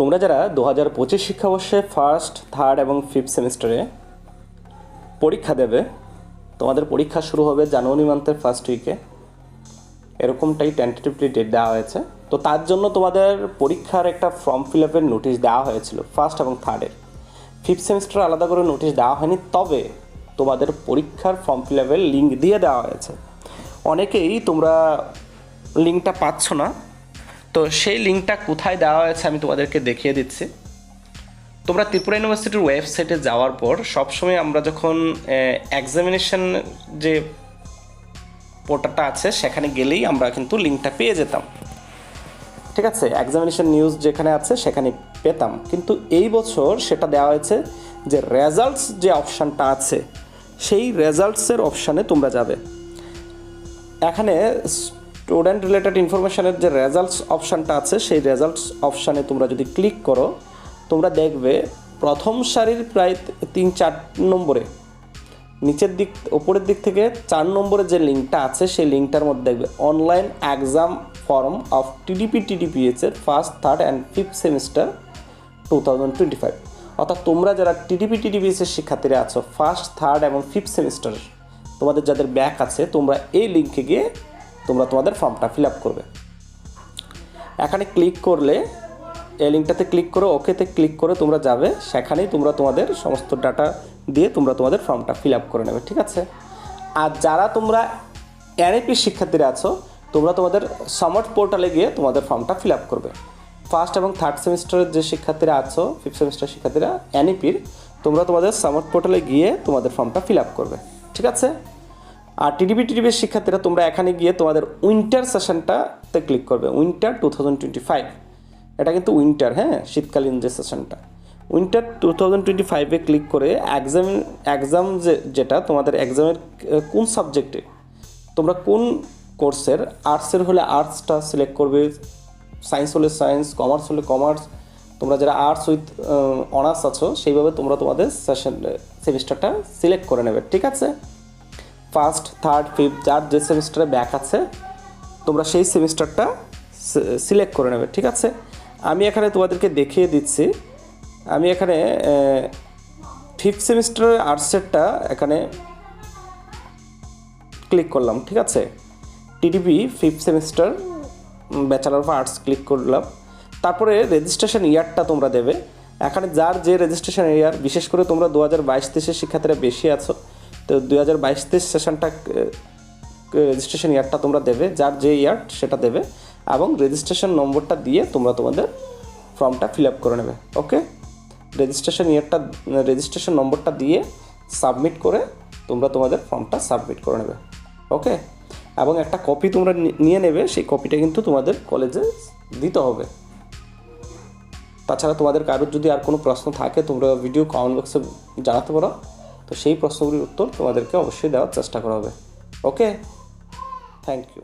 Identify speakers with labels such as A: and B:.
A: তোমরা যারা দু হাজার পঁচিশ শিক্ষাবর্ষে ফার্স্ট থার্ড এবং ফিফথ সেমিস্টারে পরীক্ষা দেবে, তোমাদের পরীক্ষা শুরু হবে জানুয়ারি মান্থের ফার্স্ট উইকে এরকমটাই টেন্টেটিভলি ডেট দেওয়া হয়েছে। তো তার জন্য তোমাদের পরীক্ষার একটা ফর্ম ফিল আপের নোটিশ দেওয়া হয়েছিল ফার্স্ট এবং থার্ডের ফিফথ সেমিস্টার আলাদা করে নোটিশ দেওয়া হয়নি, তবে তোমাদের পরীক্ষার ফর্ম ফিল আপের লিঙ্ক দিয়ে দেওয়া হয়েছে। অনেকেই তোমরা লিঙ্কটা পাচ্ছ না। তো সেই লিঙ্কটা কোথায় দেওয়া হয়েছে আমি তোমাদেরকে দেখিয়ে দিচ্ছি। তোমরা ত্রিপুরা ইউনিভার্সিটির ওয়েবসাইটে যাওয়ার পর সবসময় আমরা যখন এক্সামিনেশন যে পোর্টালটা আছে, সেখানে গেলেই আমরা কিন্তু লিঙ্কটা পেয়ে যেতাম। ঠিক আছে? এক্সামিনেশন নিউজ যেখানে আছে, সেখানে পেতাম। কিন্তু এই বছর সেটা দেওয়া হয়েছে যে রেজাল্টস যে অপশানটা আছে, সেই রেজাল্টসের অপশানে তোমরা যাবে। এখানে স্টুডেন্ট রিলেটেড ইনফরমেশানের যে রেজাল্টস অপশানটা আছে, সেই রেজাল্টস অপশানে তোমরা যদি ক্লিক করো, তোমরা দেখবে প্রথম সারির প্রায় তিন চার নম্বরে। নিচের দিক ওপরের দিক থেকে চার নম্বরে যে লিঙ্কটা আছে, সেই লিঙ্কটার মধ্যে দেখবে online exam form of TDP TDPS এর first third and fifth semester two thousand twenty five অর্থাৎ তোমরা যারা টিডিপি টিডিপিএস এর শিক্ষার্থীরা আছো ফার্স্ট থার্ড এবং ফিফথ সেমিস্টার তোমাদের যাদের ব্যাক আছে, তোমরা এই লিঙ্কে গিয়ে তোমরা তোমাদের ফর্মটা ফিল আপ করবে। এখানে ক্লিক করলে, এই লিঙ্কটাতে ক্লিক করে ওকেতে ক্লিক করে তোমরা যাবে, সেখানেই তোমরা তোমাদের সমস্ত ডাটা দিয়ে তোমরা তোমাদের ফর্মটা ফিল আপ করে নেবে, ঠিক আছে? আর যারা তোমরা এনএপি শিক্ষার্থীরা আছো, তোমরা তোমাদের সামার্ট পোর্টালে গিয়ে তোমাদের ফর্মটা ফিল আপ করবে। ফার্স্ট এবং থার্ড সেমিস্টারের যে শিক্ষার্থীরা আছো ফিফথ সেমিস্টার শিক্ষার্থীরা এনইপির তোমরা তোমাদের সামার্ট পোর্টালে গিয়ে তোমাদের ফর্মটা ফিল আপ করবে, ঠিক আছে? আর টিডিপি টিডিপির শিক্ষার্থীরা তোমরা এখানে গিয়ে তোমাদের উইন্টার সেশনটাতে ক্লিক করবে। Winter two thousand twenty five এটা কিন্তু উইন্টার হ্যাঁ? শীতকালীন যে সেশনটা উইন্টার টু থাউজেন্ড টোয়েন্টি ফাইভে ক্লিক করে এক্সাম এক্সাম যে, যেটা, তোমাদের এক্সামের কোন সাবজেক্টে তোমরা কোন কোর্সের আর্টসের হলে আর্টসটা সিলেক্ট করবে। সায়েন্স হলে সায়েন্স কমার্স হলে কমার্স তোমরা যারা আর্টস উইথ অনার্স আছো, সেইভাবে তোমরা তোমাদের সেশন সেমিস্টারটা সিলেক্ট করে নেবে। ঠিক আছে? ফার্স্ট, থার্ড, ফিফথ, যার যে সেমিস্টারে ব্যাক আছে, তোমরা সেই সেমিস্টারটা সিলেক্ট করে নেবে, ঠিক আছে? আমি এখানে তোমাদেরকে দেখিয়ে দিচ্ছি। আমি এখানে ফিফথ সেমিস্টারের আর্টসেরটা এখানে ক্লিক করলাম, ঠিক আছে? TDP fifth semester bachelor of arts click করলাম। তারপরে রেজিস্ট্রেশন ইয়ারটা তোমরা দেবে। এখানে যার যে রেজিস্ট্রেশন ইয়ার বিশেষ করে তোমরা দু হাজার বাইশ তেইশের শিক্ষার্থীরা বেশি আছো তো দু হাজার বাইশ তেইশ সেশনটা রেজিস্ট্রেশন ইয়ারটা তোমরা দেবে, যার যে ইয়ার সেটা দেবে এবং রেজিস্ট্রেশন নম্বরটা দিয়ে তোমরা তোমাদের ফর্মটা ফিল আপ করে নেবে ওকে রেজিস্ট্রেশন ইয়ারটা রেজিস্ট্রেশন নম্বরটা দিয়ে সাবমিট করে তোমরা তোমাদের ফর্মটা সাবমিট করে নেবে ওকে এবং একটা কপি তোমরা নিয়ে নেবে, সেই কপিটা কিন্তু তোমাদের কলেজে দিতে হবে। তাছাড়া তোমাদের কারোর যদি আর কোনো প্রশ্ন থাকে, তোমরা ভিডিও কমেন্ট বক্সে জানাতে পারো। তো সেই প্রশ্নগুলির উত্তর তোমাদেরকে অবশ্যই দেওয়ার চেষ্টা করা হবে। Okay thank you